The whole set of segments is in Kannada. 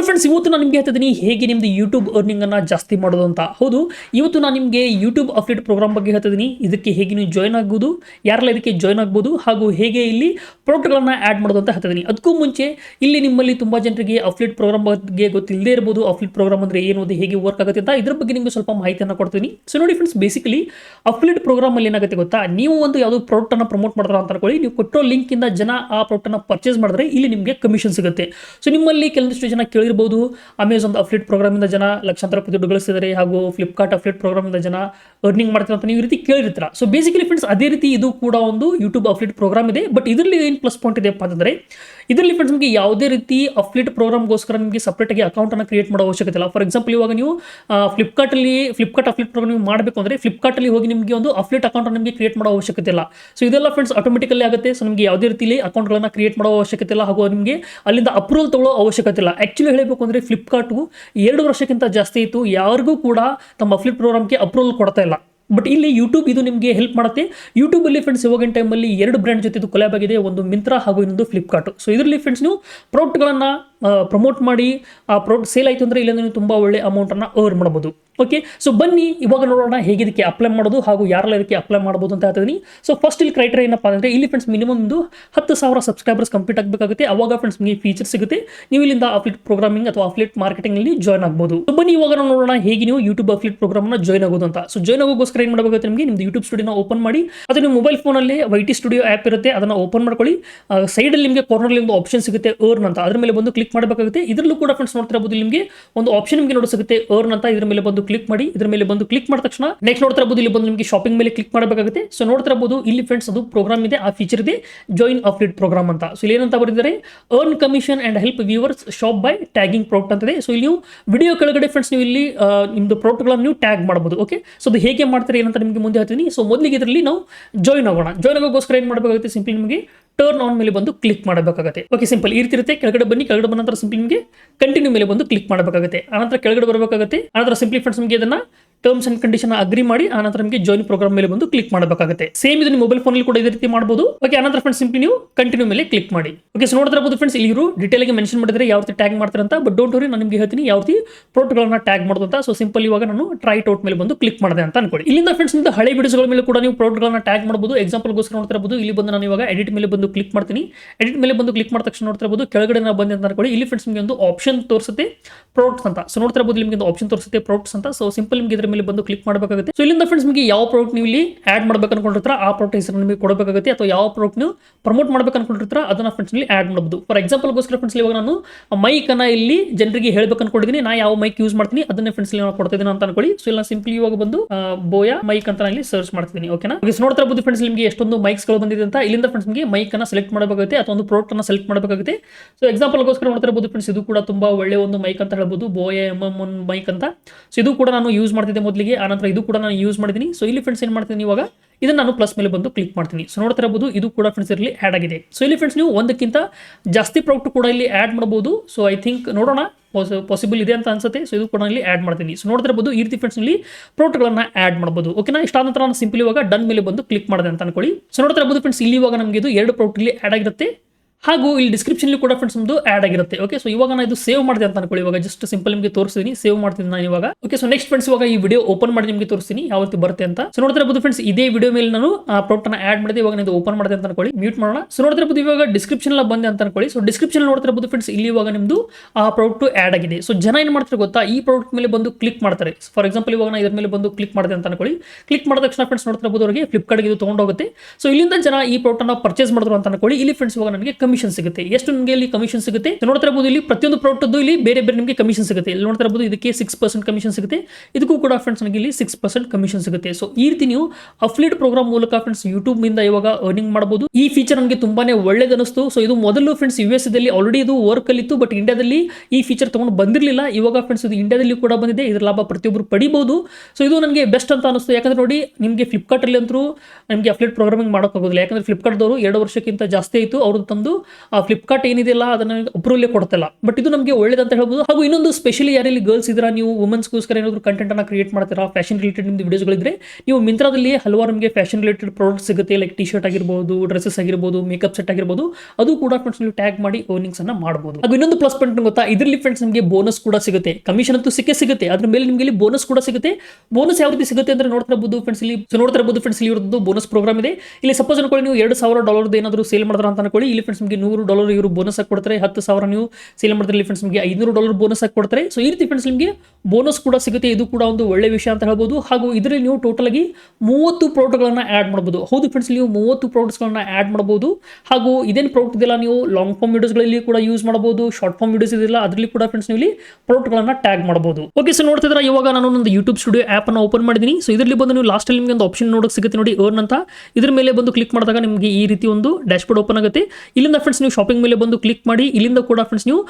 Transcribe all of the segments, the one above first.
ಹಲೋ ಫ್ರೆಂಡ್ಸ್ ಇವತ್ತು ನಾನು ನಿಮಗೆ ಹೇಳ್ತಿದ್ದೀನಿ ಹೇಗೆ ನಿಮ್ದು ಯೂಟ್ಯೂಬ್ ಅರ್ನಿಂಗ್ ಅನ್ನ ಜಾಸ್ತಿ ಮಾಡೋದು ಅಂತ. ಹೌದು, ಇವತ್ತು ನಾನು ನಿಮಗೆ ಯೂಟ್ಯೂಬ್ ಅಫ್ಲೇಟ್ ಪ್ರೋಗ್ರಾಮ್ ಬಗ್ಗೆ ಹೇಳ್ತಿದ್ದೀನಿ ಇದಕ್ಕೆ ಹೇಗೆ ನೀವು ಜಾಯ್ನ್ ಆಗ್ಬೋದು, ಯಾರೆಲ್ಲ ಇದಕ್ಕೆ ಜಾಯ್ನ್ ಆಗ್ಬೋದು, ಹಾಗೂ ಹೇಗೆ ಇಲ್ಲಿ ಪ್ರಾಡಕ್ಟ್ಗಳನ್ನ ಆ್ಯಡ್ ಮಾಡೋದು ಅಂತ ಹೇಳ್ತಿದ್ದೀನಿ ಅದಕ್ಕೂ ಮುಂಚೆ, ಇಲ್ಲಿ ನಿಮ್ಮಲ್ಲಿ ತುಂಬ ಜನರಿಗೆ ಅಫ್ಲೇಟ್ ಪ್ರೋಗ್ರಾಮ್ ಬಗ್ಗೆ ಗೊತ್ತಿಲ್ಲದೇ ಇರ್ಬೋದು. ಅಫ್ಲೇಟ್ ಪ್ರೋಗ್ರಾಮ್ ಅಂದರೆ ಏನು, ಅದು ಹೇಗೆ ವರ್ಕ್ ಆಗುತ್ತೆ ಅಂತ ಇದ್ರ ಬಗ್ಗೆ ನಿಮಗೆ ಸ್ವಲ್ಪ ಮಾಹಿತಿಯನ್ನು ಕೊಡ್ತೀನಿ. ಸೊ ನೋಡಿ ಫ್ರೆಂಡ್ಸ್ ಬೇಸಿಕಲಿ ಪ್ರೋಗ್ರಾಮ್ ಅಲ್ಲಿ ಏನಾಗುತ್ತೆ ಗೊತ್ತಾ? ನೀವು ಒಂದು ಯಾವುದೋ ಪ್ರೊಡಕ್ಟ್ ಅನ್ನ ಪ್ರಮೋಟ್ ಮಾಡ್ತಾರ ಅಂತ ಅನ್ಕೊಳ್ಳಿ. ನೀವು ಕೊಟ್ಟರೋ ಲಿಂಕ್ ಇಂದ ಜನ ಆ ಪ್ರೊಡಕ್ಟ್ ಅನ್ನ ಪರ್ಚೇಸ್ ಮಾಡಿದ್ರೆ ಇಲ್ಲಿ ನಿಮಗೆ ಕಮಿಷನ್ ಸಿಗುತ್ತೆ. ಸೊ ನಿಮ್ಮಲ್ಲಿ ಕೆಲವೊಂದಿಷ್ಟು ಜನ ಕೇಳಿರ್ಬೋದು ಅಮೆಝಾನ್ ಅಫ್ಲೇಟ್ ಪ್ರೋಗ್ರಾಮ್ ಇಂದ ಜನ ಲಕ್ಷಾಂತರ ರೂಪಾಯಿ ದುಡ್ಡು ಗಳಿಸ್ತಿದ್ದಾರೆ ಹಾಗೂ ಫ್ಲಿಪ್ಕಾರ್ಟ್ ಅಫ್ಲೇಟ್ ಪ್ರೋಗ್ರಾಮ್ ಇಂದ ಜನ ಅರ್ನಿಂಗ್ ಮಾಡ್ತಾರೆ ಅಂತ ನೀವು ಈ ರೀತಿ ಕೇಳಿರ್ತೀರ. ಸೊ ಬೇಸಿಕಲಿ ಫ್ರೆಂಡ್ಸ್ ಅದೇ ರೀತಿ ಇದು ಕೂಡ ಒಂದು ಯೂಟ್ಯೂಬ್ ಅಫ್ಲೇಟ್ ಪ್ರೋಗ್ರಾಮ್ ಇದೆ. ಬಟ್ ಇದರಲ್ಲಿ ಏನು ಪ್ಲಸ್ ಪಾಯಿಂಟ್ ಇದೆಯಪ್ಪ ಅಂತಂದ್ರೆ, ಇದರಲ್ಲಿ ಫ್ರೆಂಡ್ಸ್ ನಿಮಗೆ ಯಾವುದೇ ರೀತಿ ಅಫ್ಲೇಟ್ ಪ್ರೋಗ್ರಾಮ್ಗೋಸ್ಕರ ನಿಮಗೆ ಅಕೌಂಟ್ ಅನ್ನು ಕ್ರಿಯೇಟ್ ಮಾಡೋ ಅವಶ್ಯಕತೆ ಇಲ್ಲ. ಫಾರ್ ಎಕ್ಸಾಂಪಲ್ ಇವಾಗ ನೀವು ಫ್ಲಿಪ್ಕಾರ್ಟ್ ಅಲ್ಲಿ ಫ್ಲಿಪ್ಕಾರ್ಟ್ ಅಫ್ಲೇಟ್ ಪ್ರೋಗ್ರಾಮ್ ನೀವು ಮಾಡಬೇಕು ಅಂದ್ರೆ ಫ್ಲಿಪ್ಕಾರ್ಟಲ್ಲಿ ಹೋಗಿ ನಿಮಗೆ ಒಂದು ಅಫ್ಲೇಟ್ ಅಕೌಂಟ್ ನಿಮಗೆ ಕ್ರಿಯೇಟ್ ಮಾಡೋ ಅವಶ್ಯಕತೆ ಇಲ್ಲ. ಸೊ ಇದೆಲ್ಲ ಫ್ರೆಂಡ್ಸ್ ಆಟೋಮೆಟಿಕಲಿ ಆಗುತ್ತೆ. ಸೊ ನಿಮಗೆ ಯಾವುದೇ ರೀತಿಯಲ್ಲಿ ಅಕೌಂಟ್ಗಳನ್ನು ಕ್ರಿಯೇಟ್ ಮಾಡೋ ಅವಶ್ಯಕತೆ ಇಲ್ಲ ಹಾಗೂ ನಿಮಗೆ ಅಲ್ಲಿಂದ ಅಪ್ರೂವಲ್ ತಗೊಳ್ಳೋ ಅವಶ್ಯಕತೆ ಇಲ್ಲ. ಆಕ್ಚುಲಿ ಹೇಳಬೇಕು ಅಂದರೆ ಫ್ಲಿಪ್ಕಾರ್ಟು ಎರಡು ವರ್ಷಕ್ಕಿಂತ ಜಾಸ್ತಿ ಇತ್ತು ಯಾರಿಗೂ ಕೂಡ ತಮ್ಮ ಫ್ಲಿಪ್ ಪ್ರೋಗ್ರಾಮ್ಗೆ ಅಪ್ರೂವಲ್ ಕೊಡ್ತಾ ಇಲ್ಲ. ಬಟ್ ಇಲ್ಲಿ ಯೂಟ್ಯೂಬ್ ಇದು ನಿಮಗೆ ಹೆಲ್ಪ್ ಮಾಡುತ್ತೆ. ಯೂಟ್ಯೂಬಲ್ಲಿ ಫ್ರೆಂಡ್ಸ್ ಇವಾಗಿನ ಟೈಮಲ್ಲಿ ಎರಡು ಬ್ರ್ಯಾಂಡ್ ಜೊತೆ ಇದು ಆಗಿದೆ. ಒಂದು ಮಿಂತ್ರ ಹಾಗೂ ಇನ್ನೊಂದು ಫ್ಲಿಪ್ಕಾರ್ಟ್ ಸೊ ಇದರಲ್ಲಿ ಫ್ರೆಂಡ್ಸ್ ನೀವು ಪ್ರಾಡಕ್ಟ್ಗಳನ್ನು ಪ್ರಮೋಟ್ ಮಾಡಿ, ಆ ಪ್ರಾಡಕ್ಟ್ ಸೇಲ್ ಆಯಿತು ಅಂದರೆ ಇಲ್ಲಿಂದ ನೀವು ತುಂಬ ಒಳ್ಳೆ ಅಮೌಂಟನ್ನು ಅರ್ನ್ ಮಾಡ್ಬೋದು. ಓಕೆ ಸೊ ಬನ್ನಿ, ಇವಾಗ ನೋಡೋಣ ಹೇಗೆ ಇದಕ್ಕೆ ಅಪ್ಲೈ ಮಾಡೋದು ಹಾಗೂ ಯಾರೆಲ್ಲ ಇದಕ್ಕೆ ಅಪ್ಲೈ ಮಾಡ್ಬೋದು ಅಂತ ಹೇಳ್ತೀನಿ ಸೊ ಫಸ್ಟ್ ಇಲ್ಲಿ ಕ್ರೈಟೇರಿಯಾ ಏನಪ್ಪ ಅಂದರೆ ಇಲ್ಲಿ ಫ್ರೆಂಡ್ಸ್ ಮಿನಿಮಮ್ ಒಂದು ಹತ್ತು ಸಾವಿರ ಸಬ್ಸ್ಕ್ರೈಬರ್ಸ್ ಕಂಪ್ಲೀಟ್ ಆಗಬೇಕಾಗುತ್ತೆ. ಅವಾಗ ಫ್ರೆಂಡ್ಸ್ ನಿಮಗೆ ಫೀಚರ್ ಸಿಗುತ್ತೆ. ನೀವು ಇಲ್ಲಿಂದ ಅಫ್ಲೀಟ್ ಪ್ರೋಗ್ರಾಮಿಂಗ್ ಅಥವಾ ಅಫ್ಲೀಟ್ ಮಾರ್ಕೆಟಿಂಗ್ ಜಾಯ್ನ್ ಆಗ್ಬೋದು. ಸೊ ಬನ್ನಿ, ಇವಾಗ ನೋಡೋಣ ಹೇಗೆ ನೀವು ಯೂಟ್ಯೂಬ್ ಅಫ್ಲೀಟ್ ಪ್ರೋಗ್ರಾಮ್ನ ಜಾಯ್ನ್ ಆಗೋದು ಅಂತ. ಸೊ ಜಾಯ್ನ್ ಆಗೋಗೋಸ್ಕರ ಏನು ಮಾಡಬೇಕಾಗುತ್ತೆ ನಿಮಗೆ, ನಿಮ್ದು ಯೂಟ್ಯೂಬ್ ಸ್ಟುಡಿಯೋನ ಓಪನ್ ಮಾಡಿ, ಅದು ನಿಮ್ಮ ಮೊಬೈಲ್ ಫೋನಲ್ಲಿ ವೈ ಟಿ ಸ್ಟುಡಿಯೋ ಆ್ಯಪ್ ಇರುತ್ತೆ, ಅದನ್ನು ಓಪನ್ ಮಾಡ್ಕೊಳ್ಳಿ. ಸೈಡಲ್ಲಿ ನಿಮಗೆ ಕಾರ್ನರ್ಲಿ ಒಂದು ಆಪ್ಷನ್ ಸಿಗುತ್ತೆ ಅರ್ನ್ ಅಂತ. ಅದ್ರ ಮೇಲೆ ಬಂದು ಕ್ಲಿಕ್ ಮಾಡಬೇಕಾಗುತ್ತೆ. ಇದರಲ್ಲೂ ಕೂಡ ಫ್ರೆಂಡ್ಸ್ ನೋಡ್ತಿರಬಹುದು ನಿಮಗೆ ಒಂದು ಆಪ್ಷನ್ ನಿಮಗೆ ನೋಡಿ ಸಿಗುತ್ತೆ ಅರ್ನ್ ಅಂತ ಇದರ ಮೇಲೆ ಬಂದು ಕ್ಲಿಕ್ ಮಾಡಿ, ಇದರ ಮೇಲೆ ಬಂದು ಕ್ಲಿಕ್ ಮಾಡಿದ ತಕ್ಷಣ ನೆಕ್ಸ್ಟ್ ನೋಡ್ತಾ ಇರಬಹುದು ಇಲ್ಲಿ ಬಂದು ನಿಮಗೆ ಶಾಪಿಂಗ್ ಮೇಲೆ ಕ್ಲಿಕ್ ಮಾಡಬೇಕಾಗುತ್ತೆ. ಸೊ ನೋಡ್ತಾ ಇರಬಹುದು ಇಲ್ಲಿ ಫ್ರೆಂಡ್ಸ್ ಅದು ಪ್ರೋಗ್ರಾಮ್ ಇದೆ, ಆ ಫೀಚರ್ ಇದೆ ಜಾಯಿನ್ ಅಪ್ಡೇಟ್ ಪ್ರೋಗ್ರಾಮ್ ಅಂತ. ಸೊ ಇಲ್ಲಿ ಏನಂತ ಬರೆದಿದ್ದಾರೆ? Earn commission and help viewers shop by tagging product ಅಂತಿದೆ. ಸೊ ಇಲ್ಲಿ ನೀವು ವಿಡಿಯೋ ಕೆಳಗಡೆ ಫ್ರೆಂಡ್ಸ್ ನೀವು ಇಲ್ಲಿ ನಿಮ್ದು ಪ್ರಾಡಕ್ಟ್ಗಳನ್ನು ನೀವು ಟ್ಯಾಗ್ ಮಾಡಬಹುದು ಓಕೆ ಸೊ ಅದು ಹೇಗೆ ಮಾಡ್ತಾರೆ ಏನಂತ ನಿಮಗೆ ಮುಂದೆ ಹೇಳ್ತೀನಿ. ಸೊ ಮೊದಲಿಗೆ ಇದರಲ್ಲಿ ನಾವು ಜಾಯಿನ್ ಆಗೋಣ. ಜಾಯಿನ್ ಆಗೋಸ್ಕರ ಏನು ಮಾಡಬೇಕಾಗುತ್ತೆ? ಸಿಂಪ್ಲಿ ನಿಮಗೆ ಟರ್ನ್ ಆನ್ ಮೇಲೆ ಬಂದು ಕ್ಲಿಕ್ ಮಾಡಬೇಕಾಗುತ್ತೆ. ಓಕೆ ಸಿಂಪಲ್ ಈ ರೀತಿ ಕೆಳಗಡೆ ಬನ್ನಿ. ಕೆಳಗಡೆ ಬಂದ ನಂತರ ಸಿಂಪಲ್ ನಿಮಗೆ ಕಂಟಿನ್ಯೂ ಮೇಲೆ ಬಂದು ಕ್ಲಿಕ್ ಮಾಡಬೇಕಾಗುತ್ತೆ. ಆನಂತರ ಕೆಳಗಡೆ ಬರಬೇಕಾಗುತ್ತೆ. ಆನಂತರ ಸಿಂಪ್ಲಿ ಫ್ರೆಂಡ್ಸ್ ನಿಮಗೆ ಇದನ್ನ ಟರ್ಮ್ಸ್ ಅಂಡ್ ಕಂಡೀಷನ್ ಅಗ್ರಿ ಮಾಡಿ, ಆನಂತರ ನಿಮಗೆ ಜಾಯಿನ್ ಪ್ರೋಗ್ರಾಮ್ ಮೇಲೆ ಬಂದು ಕ್ಲಿಕ್ ಮಾಡಬೇಕಾಗುತ್ತೆ. ಸೇಮ್ ಇದು ನಿಮ್ಮ ಮೊಬೈಲ್ ಫೋನ್ ಕೂಡ ಇದೇ ರೀತಿ ಮಾಡಬಹುದು ಓಕೆ ಆನಂತರ ಫ್ರೆಂಡ್ಸ್ ಸಿಂಪ್ಲಿ ನೀವು ಕಂಟಿನ್ಯೂ ಮೇಲೆ ಕ್ಲಿಕ್ ಮಾಡಿ. ಓಕೆ ಸೊ ನೋಡ್ತಾ ಇರಬಹುದು ಫ್ರೆಂಡ್ಸ್ ಇಲ್ಲಿ ಇವರು ಡೀಟೇಲ್ ಆಗಿ ಮೆನ್ಷನ್ ಮಾಡಿದ್ರೆ ಯಾವ ರೀತಿ ಟ್ಯಾಗ್ ಮಾಡ್ತಾರೆ ಅಂತ ಬಟ್ ಡೋಂಟ್ ವರಿ ನಾನು ನಿಮಗೆ ಹೇಳ್ತೀನಿ ಯಾವ ರೀತಿ ಪ್ರೋಟೋಗಳನ್ನ ಟ್ಯಾಗ್ ಮಾಡೋದು ಅಂತ. ಸೊ ಸಿಂಪಲ್ ಇವಾಗ ನಾನು ಟ್ರೈ ಔಟ್ ಮೇಲೆ ಬಂದು ಕ್ಲಿಕ್ ಮಾಡಿದೆ ಅಂತ ಅನ್ಕೊಳ್ಳಿ. ಇಲ್ಲಿಂದ ಫ್ರೆಂಡ್ಸ್ ನಿಮ್ದು ಹಳೆ ವಿಡಿಯೋಗಳ ಮೇಲೆ ಕೂಡ ನೀವು ಪ್ರೋಟೋಗಳನ್ನ ಟ್ಯಾಗ್ ಮಾಡಬಹುದು ಎಕ್ಸಾಂಪಲ್ಗೋಸ್ಕರ ಗೋಸ್ಕರ ಇರಬಹುದು. ಇಲ್ಲಿ ಬಂದು ನಾನು ಇವಾಗ ಎಡಿಟ್ ಮೇಲೆ ಬಂದು ಕ್ಲಿಕ್ ಮಾಡ್ತೀನಿ. ಎಡಿಟ್ ಮೇಲೆ ಬಂದು ಕ್ಲಿಕ್ ಮಾಡಿದ ತಕ್ಷಣ ನೋಡ್ತಾ ಇರಬಹುದು, ಕೆಳಗಡೆ ನಾವು ಬಂದೆ ಅಂತ ಅನ್ಕೊಳ್ಳಿ. ಇಲ್ಲಿ ಫ್ರೆಂಡ್ಸ್ ನಿಮಗೆ ಒಂದು ಆಪ್ಷನ್ ತೋರಿಸುತ್ತೆ ಪ್ರೋಟ್ಸ್ ಅಂತ. ಸೊ ನೋಡ್ತಾ ಇರಬಹುದು, ನಿಮಗೆ ಒಂದು ಆಪ್ಷನ್ ತೋರಿಸುತ್ತೆ ಪ್ರೋಟ್ಸ್ ಅಂತ. ಸೊ ಸಿಂಪಲ್ ನಿಮಗೆ ಮೇಲೆ ಬಂದು ಕ್ಲಿಕ್ ಮಾಡಬೇಕಾಗುತ್ತೆ. ಸೊ ಇಲ್ಲಿಂದ ಫ್ರೆಂಡ್ಸ್ ನಿಮಗೆ ಯಾವ ಪ್ರಾಡಕ್ಟ್ ನೀವು ಇಲ್ಲಿ ಆಡ್ ಮಾಡಬೇಕು ಅನ್ಕೊಂಡಿರ್ತಾರ, ಆ ಪ್ರಾಡಕ್ಟ್ ಹೆಸರು ನಿಮಗೆ ಕೊಡಬೇಕಾಗುತ್ತೆ ಅಥವಾ ಯಾವ ಪ್ರಾಡಕ್ಟ್ ನೀವು ಪ್ರಮೋಟ್ ಮಾಡಬೇಕು ಅನ್ಕೊಂಡಿರ್ತಾರ, ಅದನ್ನ ಫ್ರೆಂಡ್ಸ್ ಇಲ್ಲಿ ಆಡ್ ಮಾಡಬಹುದು ಫಾರ್ ಎಕ್ಸಾಂಪಲ್ಗೋಸ್ಕರ ಫ್ರೆಂಡ್ಸ್ ಇವಾಗ ನಾನು ಮೈಕ್ ಅನ್ನ ಇಲ್ಲಿ ಜನರಿಗೆ ಹೇಳ್ಬೇಕು ಅನ್ಕೊಂಡಿದ್ದೀನಿ. ನಾ ಯಾವ ಮೈಕ್ ಯೂಸ್ ಮಾಡ್ತೀನಿ, ಅದನ್ನೇ ಫ್ರೆಂಡ್ಸ್ ಇಲ್ಲಿ ನಾನು ಕೊಡ್ತಾ ಇದ್ದೀನಿ ಅಂತ ಅನ್ಕೊಳ್ಳಿ. ಸೊ ಇಲ್ಲ ಸಿಂಪ್ಲಿ ಇವಾಗ ಬಂದು ಬೋಯಾ ಮೈಕ್ ಅಂತ ನಾನು ಇಲ್ಲಿ ಸರ್ಚ್ ಮಾಡ್ತೀನಿ ಓಕೆನಾ ನೋಡ್ತಾ ಇರಬಹುದು ಫ್ರೆಂಡ್ಸ್ ನಿಮಗೆ ಎಷ್ಟೊಂದು ಮೈಕ್ಸ್ಗಳು ಬಂದಿದೆ ಅಂತ. ಇಲ್ಲಿಂದ ಫ್ರೆಂಡ್ಸ್ ನಿಮಗೆ ಮೈಕ್ ಅನ್ನ ಸೆಲೆಕ್ಟ್ ಮಾಡಬೇಕಾಗುತ್ತೆ ಅಥವಾ ಒಂದು ಪ್ರಾಡಕ್ಟ್ ಅನ್ನ ಸೆಲೆಕ್ಟ್ ಮಾಡಬೇಕಾಗುತ್ತೆ. ಸೊ ಎಕ್ಸಾಂಪಲ್ಗೋಸ್ಕರ ನೋಡ್ತಾ ಇರಬಹುದು ಫ್ರೆಂಡ್ಸ್ ಇದು ಕೂಡ ತುಂಬಾ ಒಳ್ಳೆ ಒಂದು ಮೈಕ್ ಅಂತ ಹೇಳ್ಬೋದು, Boya M M one mike ಅಂತ. ಸೊ ಇದು ಕೂಡ ನಾನು ಯೂಸ್ ಮಾಡ್ತಿದ್ದೆ ಮೊದಲಿಗೆ ಆನಂತರ ಇದು ಕೂಡ ನಾನು ಯೂಸ್ ಮಾಡಿದ್ದೀನಿ ಸೊ ಇಲ್ಲಿ ಫ್ರೆಂಡ್ಸ್ ಏನು ಮಾಡ್ತೀನಿ ಇವಾಗ, ಇದನ್ನು ನಾನು ಪ್ಲಸ್ ಮೇಲೆ ಬಂದು ಕ್ಲಿಕ್ ಮಾಡ್ತೀನಿ. ಸೊ ನೋಡ್ತಾ ಇರಬಹುದು, ಇದು ಕೂಡ ಫ್ರೆಂಡ್ಸ್ ಇಲ್ಲಿ ಆಡ್ ಆಗಿದೆ. ಸೊ ಇಲ್ಲಿ ಫ್ರೆಂಡ್ಸ್ ನೀವು ಒಂದಕ್ಕಿಂತ ಜಾಸ್ತಿ ಪ್ರಾಡಕ್ಟ್ ಕೂಡ ಇಲ್ಲಿ ಆಡ್ ಮಾಡಬಹುದು. ಸೊ ಐ ಥಿಂಕ್ ನೋಡೋಣ ಪಾಸಿಬಲ್ ಇದೆ ಅಂತ ಅನ್ಸುತ್ತೆ. ಸೊ ಇದು ಕೂಡ ಇಲ್ಲಿ ಆಡ್ ಮಾಡ್ತೀನಿ. ಸೊ ನೋಡ್ತಾ ಇರಬಹುದು, ಈ ರೀತಿ ಫ್ರೆಂಡ್ಸ್ ಇಲ್ಲಿ ಪ್ರಾಡಕ್ಟ್ಗಳನ್ನ ಆಡ್ ಮಾಡಬಹುದು. ಓಕೆನಾ ಇಷ್ಟ ನಂತರ ನಾನು ಸಿಂಪಲ್ ಇವಾಗ ಡನ್ ಮೇಲೆ ಬಂದು ಕ್ಲಿಕ್ ಮಾಡಿದೆ ಅಂತ ಅನ್ಕೊಳ್ಳಿ. ಸೊ ನೋಡ್ತಾ ಇರಬಹುದು ಫ್ರೆಂಡ್ಸ್ ಇಲ್ಲಿ ಇವಾಗ ನಮಗೆ ಇದು ಎರಡು ಪ್ರಾಡಕ್ಟ್ ಇಲ್ಲಿ ಆಡ್ ಆಗಿರುತ್ತೆ. ಹಾಗೂ ಇಲ್ಲಿ ಡಿಸ್ಕ್ರಿಪ್ಷನ್ ಕೂಡ ಫ್ರೆಂಡ್ಸ್ ಒಂದು ಆಡ್ ಆಗಿರುತ್ತೆ. ಓಕೆ ಸೊ ಇವಾಗ ನಾನು ಇದು ಸೇವ್ ಮಾಡಿದೆ ಅಂತ ಅನ್ಕೊಳ್ಳಿ. ಇವಾಗ ಜಸ್ಟ್ ಸಿಂಪಲ್ ನಿಮಗೆ ತೋರಿಸ್ತೀನಿ. ಸೇವ್ ಮಾಡ್ತೀನಿ ನಾನು ಇವಾಗ. ಓಕೆ ಸೊ ನೆಕ್ಸ್ಟ್ ಫ್ರೆಂಡ್ಸ್ ಇವಾಗ ಈ ವಿಡಿಯೋ ಓಪನ್ ಮಾಡಿ ನಿಮಗೆ ತೋರಿಸ್ತೀನಿ ಯಾವ ರೀತಿ ಬರುತ್ತೆ ಅಂತ. ಸೊ ನೋಡ್ತಾ ಇರಬಹುದು ಫ್ರೆಂಡ್ಸ್ ಇದೇ ವಿಡಿಯೋ ಮೇಲೆ ನಾನು, ಆ ಪ್ರಾಡಕ್ಟ್ ಅನ್ನ ಆಡ್ ಮಾಡಿದೆ. ಇವಾಗ ನೀವು ಓಪನ್ ಮಾಡಿದೆ ಅಂತ ಅನ್ಕೊಳ್ಳಿ. ಮ್ಯೂಟ್ ಮಾಡೋಣ. ಸೊ ನೋಡ್ತಾ ಇರಬಹುದು ಇವಾಗ ಡಿಸ್ಕ್ರಿಪ್ಷನ್ ಎಲ್ಲ ಬಂದೆ ಅಂತ ಅನ್ಕೊಳ್ಳಿ. ಸೊ ಡಿಸ್ಕ್ರಿಪ್ಷನ್ ನೋಡ್ತಾ ಇರಬಹುದು ಫ್ರೆಂಡ್ಸ್ ಇಲ್ಲಿ ಇವಾಗ ನಿಮ್ದು, ಆ ಪ್ರಾಡಕ್ಟ್ ಆಡ್ ಆಗಿದೆ. ಸೊ ಜನ ಏನ್ ಮಾಡ್ತಾರೆ ಗೊತ್ತಾ? ಈ ಪ್ರಾಡಕ್ಟ್ ಮೇಲೆ ಬಂದು ಕ್ಲಿಕ್ ಮಾಡ್ತಾರೆ. ಫಾರ್ ಎಕ್ಸಾಂಪಲ್ ಇವಾಗ ನಾನು ಇದ್ರ ಮೇಲೆ ಬಂದು ಕ್ಲಿಕ್ ಮಾಡಿದೆ ಅಂತ ಅನ್ಕೊಳ್ಳಿ. ಕ್ಲಿಕ್ ಮಾಡಿದ ತಕ್ಷಣ ಫ್ರೆಂಡ್ಸ್ ನೋಡ್ತಾ ಇರಬಹುದು ಅವರಿಗೆ ಫ್ಲಿಪ್ಕಾರ್ಟ್ ಇದು ತೊಗೊಂಡೋಗುತ್ತೆ ಸೊ ಇಲ್ಲಿಂದ ಜನ ಈ ಪ್ರಾಡಕ್ಟ್ ಅನ್ನ ಪರ್ಚೇಸ್ ಮಾಡಿದ್ರು ಅಂತ ಅನ್ಕೊಳ್ಳಿ. ಇಲ್ಲಿ ಫ್ರೆಂಡ್ಸ್ ಇವಾಗ ನನಗೆ ಕಮಿಷನ್ ಸಿಗುತ್ತೆ. ಎಷ್ಟು ನಿಮಗೆ ಇಲ್ಲಿ ಕಮಿಷನ್ ಸಿಗುತ್ತೆ? ನೋಡ್ತಾ ಇರಬಹುದು ಇಲ್ಲಿ ಪ್ರತಿಯೊಂದು ಪ್ರಾಡಕ್ಟ್ ಇಲ್ಲಿ ಬೇರೆ ಬೇರೆ ನಿಮಗೆ ಕಮಿಷನ್ ಸಿಗುತ್ತೆ. ಇಲ್ಲಿ ನೋಡ್ತಾ ಇರಬಹುದು ಇದಕ್ಕೆ ಸಿಕ್ಸ್ ಪರ್ಸೆಂಟ್ ಕಮಿಷನ್ ಸಿಗುತ್ತೆ. ಇದಕ್ಕೂ ಕೂಡ ಫ್ರೆಂಡ್ಸ್ ನನಗೆ ಇಲ್ಲಿ ಸಿಕ್ಸ್ ಪರ್ಸೆಂಟ್ ಕಮಿಷನ್ ಸಿಗುತ್ತೆ. ಸೊ ಈ ರೀತಿ ನೀವು ಅಫ್ಲೇಟ್ ಪ್ರೋಗ್ರಾಮ್ ಮೂಲಕ ಫ್ರೆಂಡ್ಸ್ ಯೂಟ್ಯೂಬ್ನಿಂದ ಇವಾಗ ಅರ್ನಿಂಗ್ ಮಾಡಬಹುದು ಈ ಫೀಚರ್ ನನಗೆ ತುಂಬಾನೇ ಒಳ್ಳೇದು ಅನಿಸ್ತು ಸೊ ಇದು ಮೊದಲು ಫ್ರೆಂಡ್ಸ್ ಯು ಎಸ್ ದಲ್ಲಿ ಆಲ್ರೆಡಿ ಇದು ವರ್ಕ್ ಅಲ್ಲಿತ್ತು. ಬಟ್ ಇಂಡಿಯಾದಲ್ಲಿ ಈ ಫೀಚರ್ ತಗೊಂಡು ಬಂದಿರಲಿಲ್ಲ. ಇವಾಗ ಫ್ರೆಂಡ್ಸ್ ಇದು ಇಂಡಿಯಾದಲ್ಲಿ ಕೂಡ ಬಂದಿದೆ. ಇದರ ಲಾಭ ಪ್ರತಿಯೊಬ್ಬರು ಪಡಿಬಹುದು ಸೊ ಇದು ನನಗೆ ಬೆಸ್ಟ್ ಅಂತ ಅನಿಸ್ತು ಯಾಕಂದ್ರೆ ನೋಡಿ, ನಿಮಗೆ ಫ್ಲಿಪ್ಕಾರ್ಟ್ ಅಲ್ಲಿ ಅಂತೂ ನಿಮಗೆ ಅಫ್ಲೇಟ್ ಪ್ರೋಗ್ರಾಮಿಂಗ್ ಮಾಡೋಕ್ಕಾಗೋದಿಲ್ಲ. ಯಾಕಂದ್ರೆ ಫ್ಲಿಪ್ಕಾರ್ಟ್ ದವರು ಎರಡು ವರ್ಷಕ್ಕಿಂತ ಜಾಸ್ತಿ ಆಯಿತು. ಅವ್ರದ್ದು ತಂದು ಫ್ಲಿಪ್ಕಾರ್ಟ್ ಏನಿದೆಯಲ್ಲ, ಅದನ್ನ ಅಪ್ರೂವಲ್ ಕೊಡ್ತಿಲ್ಲ. ಬಟ್ ಇದು ನಮಗೆ ಒಳ್ಳೇದಂತ ಹೇಳ್ಬೋದು. ಹಾಗೂ ಇನ್ನೊಂದು ಸ್ಪೆಷಲಿ ಯಾರಲ್ಲಿ ಗರ್ಲ್ಸ್ ಇದ್ರ ನೀವು ವುಮೆನ್ಸ್ಗೋಸ್ಕರ ಏನಾದರೂ ಕಂಟೆಂಟ್ ಅನ್ನ ಕ್ರಿಯೇಟ್ ಮಾಡ್ತೀರಾ ಫ್ಯಾಷನ್ ರಿಲೇಟೆಡ್ ನಿಮ್ದು ವಿಡಿಯೋಸ್ಗಳಿದ್ರೆ ನೀವು ಮಿಂತ್ರಾದಲ್ಲಿ ಹಲವಾರು ನಿಮಗೆ ಫ್ಯಾಷನ್ ರಿಲೇಟೆಡ್ ಪ್ರಾಡಕ್ಟ್ ಸಿಗುತ್ತೆ ಲೈಕ್ ಟಿ ಶರ್ಟ್ ಆಗಿರ್ಬೋದು ಡ್ರೆಸ್ಸಸ್ ಆಗಿರ್ಬೋದು ಮೇಕಪ್ ಸೆಟ್ ಆಗಿರ್ಬೋದು. ಅದು ಕೂಡ ಫ್ರೆಂಡ್ಸ್ ನೀವು ಟ್ಯಾಗ್ ಮಾಡಿ ಅರ್ನಿಂಗ್ಸ್ ಅನ್ನ ಮಾಡಬಹುದು ಹಾಗೂ ಇನ್ನೊಂದು ಪ್ಲಸ್ ಪಾಯಿಂಟ್ ಗೊತ್ತಾ, ಇದರಲ್ಲಿ ಫ್ರೆಂಡ್ಸ್ ನಿಮಗೆ ಬೋನಸ್ ಕೂಡ ಸಿಗುತ್ತೆ. ಕಮಿಷನ್ ಅಂತೂ ಸಿಕ್ಕೇ ಸಿಗುತ್ತೆ. ಅದ್ರ ಮೇಲೆ ನಿಮಗೆ ಇಲ್ಲಿ ಬೋನಸ್ ಕೂಡ ಸಿಗುತ್ತೆ. ಬೋನಸ್ ಯಾವ ರೀತಿ ಸಿಗುತ್ತೆ ಅಂದ್ರೆ ನೋಡ್ತಾ ಇರಬಹುದು ಫ್ರೆಂಡ್ಸ್ ಇಲ್ಲಿ. ಸೊ ನೋಡ್ತಾ ಇರಬಹುದು ಫ್ರೆಂಡ್ಸ್ ಇಲ್ಲಿ ಇರೋದು ಬೋನಸ್ ಪ್ರೋಗ್ರಾಮ್ ಇದೆ. ಇಲ್ಲಿ ಸಪೋಸ್ ಅನ್ಕೊಳ್ಳಿ ನೀವು ಎರಡು ಸಾವಿರ ಡಾಲರ್ ಏನಾದರೂ ಸೇಲ್ ಮಾಡಿದ್ರ ಅಂತ ಅನ್ಕೊಳ್ಳಿ. ಇಲ್ಲಿ ಫ್ರೆಂಡ್ಸ್ ನಿಮಗೆ ನೂರು ಡಾಲರ್ ಇವರು ಬೋನಸ್ ಆಗಿ ಕೊಡ್ತಾರೆ, ಹತ್ತು ಸಾವಿರ ನೀವು ಸೇಲ್ ಮಾಡಿದ್ರೆ ಫ್ರೆಂಡ್ಸ್ ನಿಮಗೆ ಐನೂರು ಡಾಲರ್ ಬೋನಸ್ ಆಗಿ ಕೊಡ್ತಾರೆ. ಸೊ ಈ ರೀತಿ ಫ್ರೆಂಡ್ಸ್ ನಿಮಗೆ ಬೋನಸ್ ಕೂಡ ಸಿಗುತ್ತೆ. ಇದು ಕೂಡ ಒಂದು ಒಳ್ಳೆ ವಿಷಯ ಅಂತ ಹೇಳ್ಬೋದು. ಹಾಗೂ ಇದರಲ್ಲಿ ನೀವು ಟೋಟಲ್ ಆಗಿ ಮೂವತ್ತು ಪ್ರಾಡಕ್ಟ್ಗಳನ್ನು ಆ್ಯಡ್ ಮಾಡ್ಬೋದು. ಹೌದು ಫ್ರೆಂಡ್ಸ್ ನೀವು ಮೂವತ್ತು ಪ್ರಾಡಕ್ಟ್ಸ್ಗಳನ್ನ ಆ್ಯಡ್ ಮಾಡ್ಬೋದು. ಹಾಗೂ ಇದೇನು ಪ್ರಾಡಕ್ಟ್ ಇದೆಲ್ಲ ನೀವು ಲಾಂಗ್ ಫಾರ್ಮ್ ವೀಡಿಯೋಸ್ಗಳಲ್ಲಿ ಕೂಡ ಯೂಸ್ ಮಾಡಬಹುದು ಶಾರ್ಟ್ ಫಾರ್ಮ್ ವೀಡಿಯೋಸ್ ಇದೆಲ್ಲ ಅದರಲ್ಲಿ ಕೂಡ ಫ್ರೆಂಡ್ಸ್ ನೀವು ಇಲ್ಲಿ ಟ್ಯಾಗ್ ಮಾಡಬಹುದು ಓಕೆ ಸೊ ನೋಡ್ತಿದ್ರೆ ಇವಾಗ ನಾನು ಒಂದು ಯೂಟ್ಯೂಬ್ ಸ್ಟುಡಿಯೋ ಆ್ಯಪ್ ಅನ್ನು ಓಪನ್ ಮಾಡಿದ್ದೀನಿ. ಸೊ ಇದರಲ್ಲಿ ಬಂದು ನೀವು ಲಾಸ್ಟ್ ನಿಮಗೆ ಒಂದು ಆಪ್ಷನ್ ನೋಡೋಕೆ ಸಿಗುತ್ತೆ ನೋಡಿ ಅರ್ನ್ ಅಂತ. ಇದ್ರ ಮೇಲೆ ಬಂದು ಕ್ಲಿಕ್ ಮಾಡಿದಾಗ ನಿಮಗೆ ಈ ರೀತಿ ಒಂದು ಡ್ಯಾಶ್ಬೋರ್ಡ್ ಓಪನ್ ಆಗುತ್ತೆ. ಇಲ್ಲಿಂದ ಫ್ರೆಂಡ್ಸ್ ನೀವು ಶಾಪಿಂಗ್ ಮೇಲೆ ಬಂದು ಕ್ಲಿಕ್ ಮಾಡಿ, ಇಲ್ಲಿಂದ ಕೂಡ ಫ್ರೆಂಡ್ಸ್ ನೀವು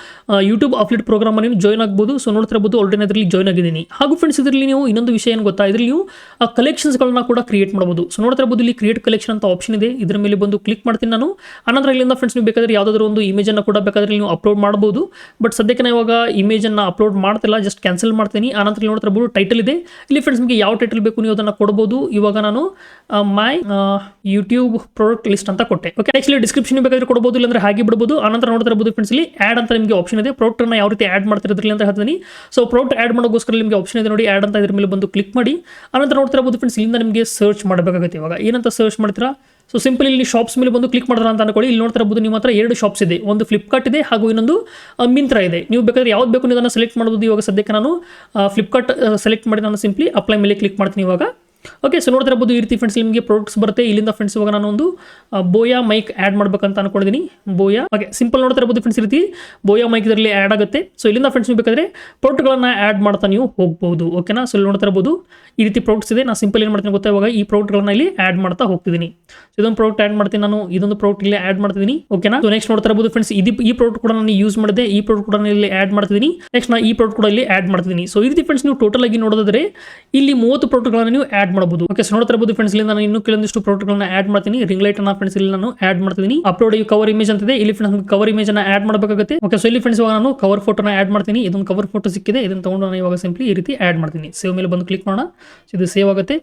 ಯೂಟ್ಯೂಬ್ ಅಪ್ಲೇಟ್ ಪ್ರೋಗ್ರಾಮ್ ನೀವು ಜಾಯ್ನ್ ಆಗ್ಬೋದು. ಸೊ ನೋಡ್ತಿರಬಹುದು ಆಲ್ರೆಡಿ ಅದರಲ್ಲಿ ಜಾಯ್ನ್ ಆಗಿದ್ದೀನಿ. ಹಾಗೂ ಫ್ರೆಂಡ್ಸ್ ಇದರಲ್ಲಿ ನೀವು ಇನ್ನೊಂದು ವಿಷಯ ಏನು ಗೊತ್ತಾ? ಇದರಲ್ಲಿ ನೀವು ಕಲೆಕ್ಷನ್ಸ್ಗಳನ್ನ ಕೂಡ ಕ್ರಿಯೇಟ್ ಮಾಡಬಹುದು ಸೊ ನೋಡ್ತಾ ಇರಬಹುದು ಇಲ್ಲಿ ಕ್ರಿಯೇಟ್ ಕಲೆಕ್ಷನ್ ಅಂತ ಆಪ್ಷನ್ ಇದೆ. ಇದರ ಮೇಲೆ ಬಂದು ಕ್ಲಿಕ್ ಮಾಡ್ತೀನಿ ನಾನು. ಅನಂತರ ಇಲ್ಲಿಂದ ಫ್ರೆಂಡ್ಸ್ ನೀವು ಬೇಕಾದ್ರೆ ಯಾವುದಾದ್ರೂ ಒಂದು ಇಮೇಜ್ ಅನ್ನು ಕೂಡ ಬೇಕಾದ್ರೆ ನೀವು ಅಪ್ಲೋಡ್ ಮಾಡಬಹುದು ಬಟ್ ಸದ್ಯಕ್ಕೆ ನಾವು ಇವಾಗ ಅನ್ನ ಅಪ್ಲೋಡ್ ಮಾಡ್ತಿಲ್ಲ ಜಸ್ಟ್ ಕ್ಯಾನ್ಸಲ್ ಮಾಡ್ತೀನಿ. ಆನಂತರ ಇಲ್ಲಿ ನೋಡ್ತಾ ಇರಬಹುದು ಟೈಟಲ್ ಇದೆ. ಇಲ್ಲಿ ಫ್ರೆಂಡ್ಸ್ ನಿಮಗೆ ಯಾವ ಟೈಟಲ್ ಬೇಕು ನೀವು ಅದನ್ನ ಕೊಡಬಹುದು ಇವಾಗ ನಾನು ಮೈ ಯೂಟ್ಯೂಬ್ ಪ್ರಾಡಕ್ಟ್ ಲಿಸ್ಟ್ ಅಂತ ಕೊಟ್ಟೆ. ಓಕೆ ಆಕ್ಚುಲಿ ಡಿಸ್ಕ್ರಿಪ್ಷನ್ ಬೇಕಾದ್ರೆ ಕೊಡಬಹುದು ಇಲ್ಲಾಂದ್ರೆ ಹಾಗೆ ಬಿಡಬಹುದು ಆನಂತರ ನೋಡ್ತಾ ಇರಬಹುದು ಫ್ರೆಂಡ್ಸ್ ಇಲ್ಲಿ. ಆಡ್ ಅಂತ ನಿಮಗೆ ಆಪ್ಷನ್ ಇದೆ. ಪ್ರಾಡಕ್ಟ್ ಅನ್ನ ಯಾವ ರೀತಿ ಆಡ್ ಮಾಡ್ತಿರೋದ್ರಲ್ಲಿ ಅಂತ ಹೇಳ್ತೀನಿ. ಸೊ ಪ್ರೌಟ್ ಆಡ್ ಮಾಡೋಗೋಸ್ಕರ ನಿಮಗೆ ಆಪ್ಷನ್ ಇದೆ ನೋಡಿ. ಆಡ್ ಅಂತ ಇದ್ರ ಮೇಲೆ ಬಂದು ಕ್ಲಿಕ್ ಮಾಡಿ. ಆನಂತರ ನೋಡ್ತಾ ಇರಬಹುದು ಫ್ರೆಂಡ್ಸ್ ಇಲ್ಲಿಂದ ನಿಮಗೆ ಸರ್ಚ್ ಮಾಡಬೇಕಾಗುತ್ತೆ ಇವಾಗ. ಏನಂತ ಸರ್ಚ್ ಮಾಡ್ತೀರಾ? ಸೊ ಸಿಂಪಲ್ ಇಲ್ಲಿ ಶಾಪ್ಸ್ ಮೇಲೆ ಬಂದು ಕ್ಲಿಕ್ ಮಾಡಿದ್ರ ಅಂತ ಅನ್ಕೊಳ್ಳಿ. ಇಲ್ಲಿ ನೋಡ್ತಾ ಇರಬಹುದು ನಿಮ್ಮ ಹತ್ರ ಎರಡು ಶಾಪ್ಸ್ ಇದೆ. ಒಂದು ಫ್ಲಿಪ್ಕಾರ್ಟ್ ಇದೆ ಹಾಗೂ ಇನ್ನೊಂದು ಮಿಂತ್ರ ಇದೆ. ನೀವು ಬೇಕಾದ್ರೆ ಯಾವ್ದು ಬೇಕು ನೀವು ಸೆಲೆಕ್ಟ್ ಮಾಡ್ಬೋದು ಇವಾಗ ಸದ್ಯಕ್ಕೆ ನಾನು ಫ್ಲಿಪ್ಕಾರ್ಟ್ ಸೆಲೆಕ್ಟ್ ಮಾಡಿ ನಾನು ಸಿಂಪ್ಲಿ ಅಪ್ಲೈ ಮೇಲೆ ಕ್ಲಿಕ್ ಮಾಡ್ತೀನಿ ಇವಾಗ. ಓಕೆ ಸೊ ನೋಡ್ತಾ ಇರಬಹುದು ಈ ರೀತಿ ಫ್ರೆಂಡ್ಸ್ ನಿಮಗೆ ಪ್ರಾಡಕ್ಟ್ಸ್ ಬರುತ್ತೆ. ಇಲ್ಲಿಂದ ಫ್ರೆಂಡ್ಸ್ ಇವಾಗ ನಾನು ಒಂದು ಬೋಯಾ ಮೈಕ್ ಆ್ಯಡ್ ಮಾಡ್ಬೇಕಂತ ಅನ್ಕೊಂಡಿದ್ದೀನಿ ಬೋಯಾ ಓಕೆ ಸಿಂಪಲ್ ನೋಡ್ತಾ ಇರಬಹುದು ಫ್ರೆಂಡ್ಸ್ ಈ ರೀತಿ. ಬೋಯಾ ಮೈಕ್ ಇದರಲ್ಲಿ ಆ್ಯಡ್ ಆಗುತ್ತೆ. ಸೊ ಇಲ್ಲಿಂದ ಫ್ರೆಂಡ್ಸ್ ನೀವು ಬೇಕಾದ್ರೆ ಪ್ರಾಡಕ್ಟ್ಗಳನ್ನ ಆ್ಯಡ್ ಮಾಡ್ತಾ ನೀವು ಹೋಗ್ಬೋದು. ಓಕೆನಾ ಸೊ ಇಲ್ಲಿ ನೋಡ್ತಾ ಇರಬಹುದು ಈ ರೀತಿ ಪ್ರಾಡಕ್ಟ್ಸ್ ಇದೆ. ನಾನು ಸಿಂಪಲ್ ಏನು ಮಾಡ್ತೀನಿ ಗೊತ್ತಾ ಇವಾಗ? ಈ ಪ್ರಾಡಕ್ಟ್ಗಳನ್ನ ಇಲ್ಲಿ ಆ್ಯಡ್ ಮಾಡ್ತಾ ಹೋಗ್ತಿದ್ದೀನಿ ಸೊ ಇದೊಂದು ಪ್ರಾಡಕ್ಟ್ ಆ್ಯಡ್ ಮಾಡ್ತೀನಿ ನಾನು. ಇದೊಂದು ಪ್ರಾಡಕ್ಟ್ ಇಲ್ಲಿ ಆ್ಯಡ್ ಮಾಡ್ತಿದ್ದೀನಿ ಓಕೆನಾ ಸೊ ನೆಕ್ಸ್ಟ್ ನೋಡ್ತಾ ಇರಬಹುದು ಫ್ರೆಂಡ್ಸ್ ಇದು ಈ ಪ್ರಾಡಕ್ಟ್ ಕೂಡ ನಾನು ಯೂಸ್ ಮಾಡಿದೆ. ಈ ಪ್ರಾಡಕ್ಟ್ ಕೂಡ ಇಲ್ಲಿ ಆ್ಯಡ್ ಮಾಡ್ತಿದ್ದೀನಿ ನೆಕ್ಸ್ಟ್ ನಾನು ಈ ಪ್ರಾಡಕ್ಟ್ ಕೂಡ ಇಲ್ಲಿ ಆ್ಯಡ್ ಮಾಡ್ತಿದ್ದೀನಿ ಸೊ ಈ ರೀತಿ ಫ್ರೆಂಡ್ಸ್ ನೀವು ಟೋಟಲ್ ಆಗಿ ನೋಡೋದಾದ್ರೆ, ಇಲ್ಲಿ ಮೂವತ್ತು ಪ್ರಾಡಕ್ಟ್ಗಳನ್ನು ನೀವು ಆ್ಯಡ್ ಮಾಡಬಹುದು. ಓಕೆ ಸೊ ನೋಡ್ತಾ ಇರಬಹುದು ಫ್ರೆಂಡ್ಸ್ ಇಲ್ಲಿ ನಾನು ಇನ್ನೂ ಕೆಲವೊಂದಿಷ್ಟು ಪ್ರಾಡಕ್ಟ್ಗಳನ್ನ ಆಡ್ ಮಾಡ್ತೀನಿ. ರಿಂಗ್ ಲೈಟ್ ಅನ್ನ ಫ್ರೆಂಡ್ಸ್ ಇಲ್ಲಿ ನಾನು ಆಡ್ ಮಾಡ್ತೀನಿ ಅಪ್ಲೋಡ್ ಕವರ್ ಇಮೇಜ್ ಅಂತಿದೆ. ಇಲ್ಲಿ ಫ್ರೆಂಡ್ಸ್ ಕವರ್ ಇಮೇಜ್ ಅನ್ನ ಆಡ್ ಮಾಡಬೇಕಾಗುತ್ತೆ. ಓಕೆ ಸೊ ಇಲ್ಲಿ ಫ್ರೆಂಡ್ಸ್ ಇವಾಗ ನಾನು ಕವರ್ ಫೋಟೋನ ಆಡ್ ಮಾಡ್ತೀನಿ. ಇದೊಂದು ಕವರ್ ಫೋಟೋ ಸಿಕ್ಕಿದೆ. ಇದನ್ನು ತಗೊಂಡು ನಾನು ಇವಾಗ ಸಿಂಪ್ಲಿ ಈ ರೀತಿ ಆಡ್ ಮಾಡ್ತೀನಿ. ಸೇವ್ ಮೇಲೆ ಬಂದು ಕ್ಲಿಕ್ ಮಾಡೋಣ. ಇದು ಸೇವ್ ಆಗುತ್ತೆ.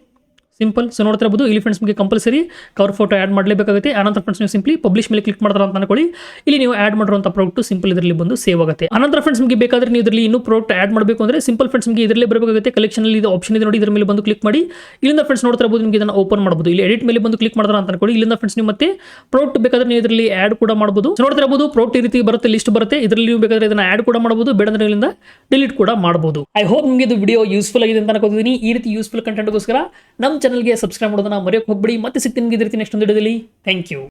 ಸಿಂಪಲ್ ಸೊ ನೋಡ್ತಾ ಇರಬಹುದು ಇಲ್ಲಿ ಫ್ರೆಂಡ್ಸ್ ನಿಮಗೆ ಕಂಪಲ್ಸರಿ ಕವರ್ ಫೋಟೋ ಆ್ಯಡ್ ಮಾಡಲೇಬೇಕಾಗುತ್ತೆ. ಆನಂತರ ಫ್ರೆಂಡ್ಸ್ ನೀವು ಸಿಂಪ್ಲಿ ಪಬ್ಲಿಷ್ ಮೇಲೆ ಕ್ಲಿಕ್ ಮಾಡ್ತಾರೆ ಅಂತ ಅನ್ಕೊಳ್ಳಿ. ಇಲ್ಲಿ ನೀವು ಆ್ಯಡ್ ಮಾಡಿರುವಂಥ ಪ್ರಾಡಕ್ಟ್ ಸಿಂಪಲ್ ಇದರಲ್ಲಿ ಬಂದು ಸೇವ್ ಆಗುತ್ತೆ. ಅನಂತರ ಫ್ರೆಂಡ್ಸ್ ನಿಮಗೆ ಬೇಕಾದ್ರೆ ನೀವು ಇದರಲ್ಲಿ ಇನ್ನೂ ಪ್ರಾಡಕ್ಟ್ ಆ್ಯಡ್ ಮಾಡಬೇಕು ಅಂದರೆ ಸಿಂಪಲ್ ಫ್ರೆಂಡ್ಸ್ ನಿಮಗೆ ಇದರಲ್ಲೇ ಬರಬೇಕಾಗುತ್ತೆ. ಕಲೆಕ್ಷನ್ ಅಲ್ಲಿ ಇದು ಆಪ್ಷನ್ ಇದೆ ನೋಡಿ, ಇದರ ಮೇಲೆ ಬಂದು ಕ್ಲಿಕ್ ಮಾಡಿ. ಇಲ್ಲಿಂದ ಫ್ರೆಂಡ್ಸ್ ನೋಡ್ತಾ ಇರಬಹುದು ನಿಮಗೆ ಇದನ್ನು ಓಪನ್ ಮಾಡಬಹುದು ಇಲ್ಲಿ ಎಡಿಟ್ ಮೇಲೆ ಬಂದು ಕ್ಲಿಕ್ ಮಾಡಿದ್ರೆ ಅಂತ ಅನ್ಕೊಳ್ಳಿ. ಇಲ್ಲಿಂದ ಫ್ರೆಂಡ್ಸ್ ನೀವು ಮತ್ತೆ ಪ್ರಾಡಕ್ಟ್ ಬೇಕಾದ್ರೆ ನೀವು ಇದರಲ್ಲಿ ಆ್ಯಡ್ ಕೂಡ ಮಾಡಬಹುದು ಸೊ ನೋಡ್ತಾ ಇರಬಹುದು ಪ್ರಾಡಕ್ಟ್ ಈ ರೀತಿ ಬರುತ್ತೆ ಲಿಸ್ಟ್ ಬರುತ್ತೆ. ಇದರಲ್ಲಿ ನೀವು ಬೇಕಾದ್ರೆ ಇದನ್ನ ಆ್ಯಡ್ ಕೂಡ ಮಾಡಬಹುದು ಬೇಡಂದ್ರೆ ಇಲ್ಲಿಂದ ಡಿಲೀಟ್ ಕೂಡ ಮಾಡಬಹುದು ಐ ಹೋಪ್ ನಿಮಗೆ ಇದು ವಿಡಿಯೋ ಯೂಸ್ಫುಲ್ ಆಗಿದೆ ಅಂತ ಅನ್ಕೋತೀನಿ ಈ ರೀತಿ ಯೂಸ್ಫುಲ್ ಕಂಟೆಂಟ್ಗೋಸ್ಕರ ನಮ್ಮ ಚಾನಲ್ಗೆ ಸಬ್ಸ್ಕ್ರೈಬ್ ಮಾಡೋದನ್ನ ಮರೆಯೋಕೆ ಹೋಗ್ಬಿಡಿ. ಮತ್ತೆ ಸಿಗ್ತೀನಿ ನಿಮಗೆ ಇದೇ ರೀತಿ ನೆಕ್ಸ್ಟ್ ಒಂದು ವಿಡಿಯೋದಲ್ಲಿ. Thank you